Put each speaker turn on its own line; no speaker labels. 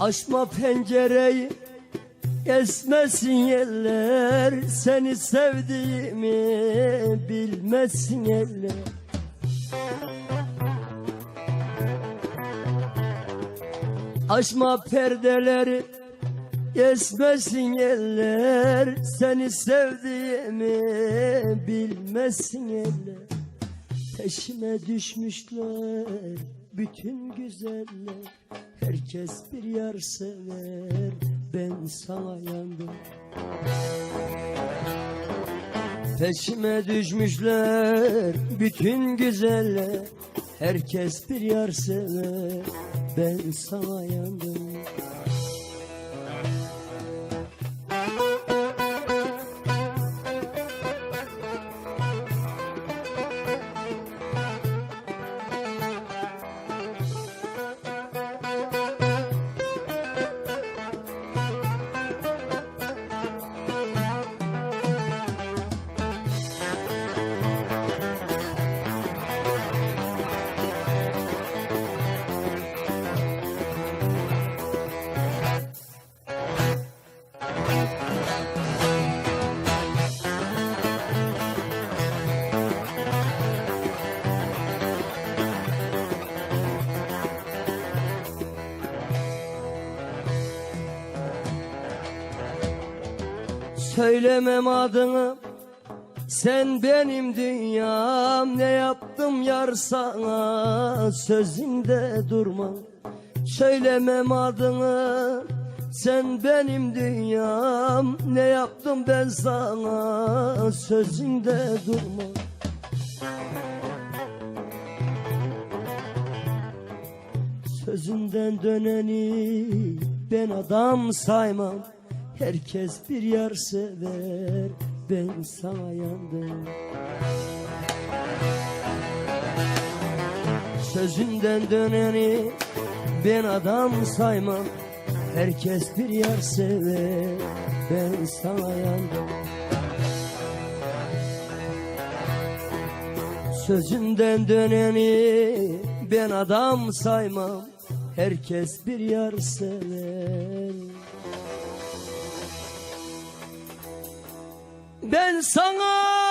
Açma pencereyi Esmesin yeller Seni sevdiğimi Bilmesin yeller Açma perdeleri Esmesin yeller Seni sevdiğimi Bilmesin yeller Peşime düşmüşler bütün güzeller Herkes bir yar sever Ben sana yandım. Peşime düşmüşler bütün güzeller. Herkes bir yar sever Ben sana yandım Söylemem adını. Sen benim dünyam Ne yaptım yar sana? Sözünde durma. Söylemem adını. Sen benim dünyam Ne yaptım ben sana? Sözünde durma. Sözünden döneni ben adam saymam Herkes bir yar sever ben sana yandım. Sözünden döneni ben adam saymam. Herkes bir yar sever ben sana yandım. Sözünden döneni ben adam saymam. Herkes bir yar sever Ben sana